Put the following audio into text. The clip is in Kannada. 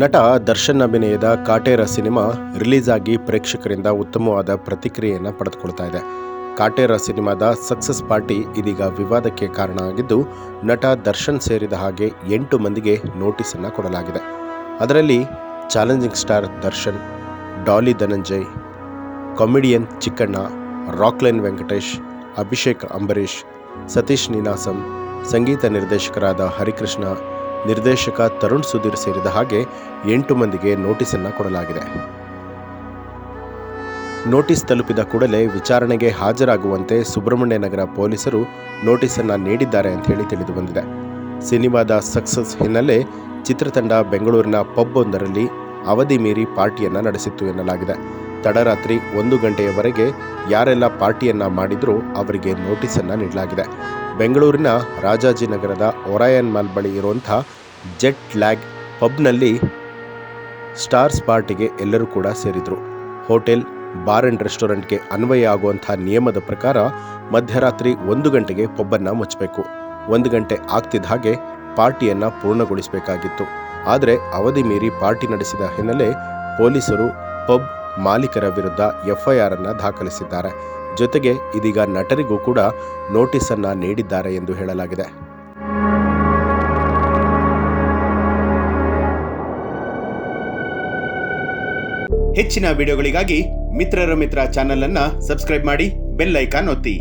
ನಟ ದರ್ಶನ್ ಅಭಿನಯದ ಕಾಟೇರ ಸಿನಿಮಾ ರಿಲೀಸ್ ಆಗಿ ಪ್ರೇಕ್ಷಕರಿಂದ ಉತ್ತಮವಾದ ಪ್ರತಿಕ್ರಿಯೆಯನ್ನು ಪಡೆದುಕೊಳ್ತಾ ಇದೆ. ಕಾಟೇರ ಸಿನಿಮಾದ ಸಕ್ಸಸ್ ಪಾರ್ಟಿ ಇದೀಗ ವಿವಾದಕ್ಕೆ ಕಾರಣ ಆಗಿದ್ದು, ನಟ ದರ್ಶನ್ ಸೇರಿದ ಹಾಗೆ ಎಂಟು ಮಂದಿಗೆ ನೋಟಿಸನ್ನು ಕೊಡಲಾಗಿದೆ. ಅದರಲ್ಲಿ challenging star Darshan, Dolly Dhananjay, comedian Chikkanna, Rockline Venkatesh, Abhishek Ambareesh Satish Ninasam, ಸಂಗೀತ ನಿರ್ದೇಶಕರಾದ ಹರಿಕೃಷ್ಣ ನಿರ್ದೇಶಕ ತರುಣ್ ಸುಧೀರ್ ಸೇರಿದ ಹಾಗೆ ಎಂಟು ಮಂದಿಗೆ ನೋಟಿಸನ್ನು ಕೊಡಲಾಗಿದೆ. ನೋಟಿಸ್ ತಲುಪಿದ ಕೂಡಲೇ ವಿಚಾರಣೆಗೆ ಹಾಜರಾಗುವಂತೆ ಸುಬ್ರಹ್ಮಣ್ಯ ನಗರ ಪೊಲೀಸರು ನೋಟಿಸನ್ನು ನೀಡಿದ್ದಾರೆ ಅಂತ ಹೇಳಿ ತಿಳಿದು ಬಂದಿದೆ. ಸಿನಿಮಾದ ಸಕ್ಸಸ್ ಹಿನ್ನೆಲೆ ಚಿತ್ರತಂಡ ಬೆಂಗಳೂರಿನ ಪಬ್ ಒಂದರಲ್ಲಿ ಅವಧಿ ಮೀರಿ ಪಾರ್ಟಿಯನ್ನು ನಡೆಸಿತ್ತು ಎನ್ನಲಾಗಿದೆ. ತಡರಾತ್ರಿ ಒಂದು ಗಂಟೆಯವರೆಗೆ ಯಾರೆಲ್ಲ ಪಾರ್ಟಿಯನ್ನ ಮಾಡಿದ್ರೂ ಅವರಿಗೆ ನೋಟಿಸನ್ನು ನೀಡಲಾಗಿದೆ. ಬೆಂಗಳೂರಿನ ರಾಜಾಜಿನಗರದ ಒರಾಯನ್ ಮಾಲ್ ಬಳಿ ಇರುವಂಥ ಜೆಟ್ ಲ್ಯಾಗ್ ಪಬ್ನಲ್ಲಿ ಸ್ಟಾರ್ಸ್ ಪಾರ್ಟಿಗೆ ಎಲ್ಲರೂ ಕೂಡ ಸೇರಿದರು. ಹೋಟೆಲ್, ಬಾರ್ ಆ್ಯಂಡ್ ರೆಸ್ಟೋರೆಂಟ್ಗೆ ಅನ್ವಯ ಆಗುವಂಥ ನಿಯಮದ ಪ್ರಕಾರ ಮಧ್ಯರಾತ್ರಿ ಒಂದು ಗಂಟೆಗೆ ಪಬ್ಬನ್ನು ಮುಚ್ಚಬೇಕು. ಒಂದು ಗಂಟೆ ಆಗ್ತಿದ್ದ ಹಾಗೆ ಪಾರ್ಟಿಯನ್ನು ಪೂರ್ಣಗೊಳಿಸಬೇಕಾಗಿತ್ತು. ಆದರೆ ಅವಧಿ ಮೀರಿ ಪಾರ್ಟಿ ನಡೆಸಿದ ಹಿನ್ನೆಲೆ ಪೊಲೀಸರು ಪಬ್ ಮಾಲೀಕರ ವಿರುದ್ಧ ಎಫ್ಐಆರ್ ಅನ್ನು ದಾಖಲಿಸಿದ್ದಾರೆ. ಜೊತೆಗೆ ಇದೀಗ ನಟರಿಗೂ ಕೂಡ ನೋಟಿಸ್ ಅನ್ನು ನೀಡಿದ್ದಾರೆ ಎಂದು ಹೇಳಲಾಗಿದೆ. ಹೆಚ್ಚಿನ ವಿಡಿಯೋಗಳಿಗಾಗಿ ಮಿತ್ರರ ಮಿತ್ರ ಚಾನೆಲ್ ಅನ್ನ ಸಬ್ಸ್ಕ್ರೈಬ್ ಮಾಡಿ ಬೆಲ್ ಐಕಾನ್ ಒತ್ತಿ.